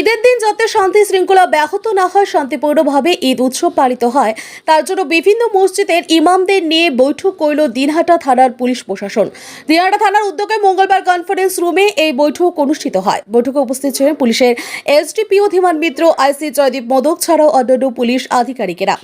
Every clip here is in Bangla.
ঈদের দিন যাতে শান্তি শৃঙ্খলা ব্যাহত না হয়, শান্তিপূর্ণভাবে ঈদ উৎসব পালিত হয়, তার জন্য বিভিন্ন মসজিদের ইমামদের নিয়ে বৈঠক করল দিনহাটা থানার পুলিশ প্রশাসন। দিনহাটা থানার উদ্যোগে মঙ্গলবার কনফারেন্স রুমে এই বৈঠক অনুষ্ঠিত হয়। বৈঠকে উপস্থিত ছিলেন পুলিশের এসডিপিও ধীমান মিত্র আইসি জয়দীপ মোদক ছাড়াও অন্যান্য পুলিশ আধিকারিকেরা।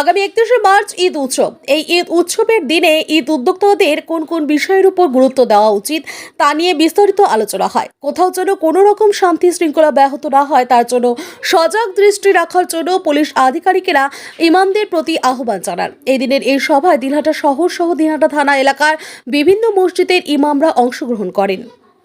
আগামী একত্রিশে মার্চ ঈদ উৎসব। এই ঈদ উৎসবের দিনে ঈদ উদ্যোক্তাদের কোন কোন বিষয়ের উপর গুরুত্ব দেওয়া উচিত তা নিয়ে বিস্তারিত আলোচনা হয়। কোথাও যেন কোনো রকম শান্তি শৃঙ্খলা ব্যাহত না হয় তার জন্য সজাগ দৃষ্টি রাখার জন্য পুলিশ আধিকারিকেরা ইমামদের প্রতি আহ্বান জানান। এই দিনের এই সভায় দিনহাটা শহর সহ দিনহাটা থানা এলাকার বিভিন্ন মসজিদের ইমামরা অংশগ্রহণ করেন।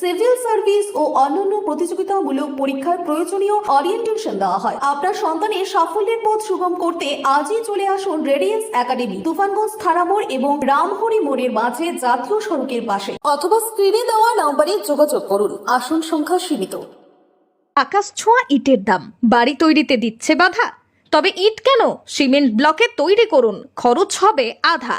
সিভিল সার্ভিস ও অন্যান্য প্রতিযোগিতামূলক পরীক্ষার প্রয়োজনীয় অরিয়েন্টেশন দেওয়া হয়। আপনার সন্তানের সাফল্যের পথ সুগম করতে আজই চলে আসুন রেডিয়েন্স একাডেমি তুফানগঞ্জ থানামোড় এবং রামহরি মোড়ের মাঝে জাতীয় সড়কের পাশে। অথবা স্ক্রিনে দেওয়া নম্বরে যোগাযোগ করুন। আসন সংখ্যা সীমিত। আকাশ ছোঁয়া ইটের দাম। বাড়ি তৈরিতে দিচ্ছে বাধা। তবে ইট কেন? সিমেন্ট ব্লকে তৈরি করুন। খরচ হবে আধা।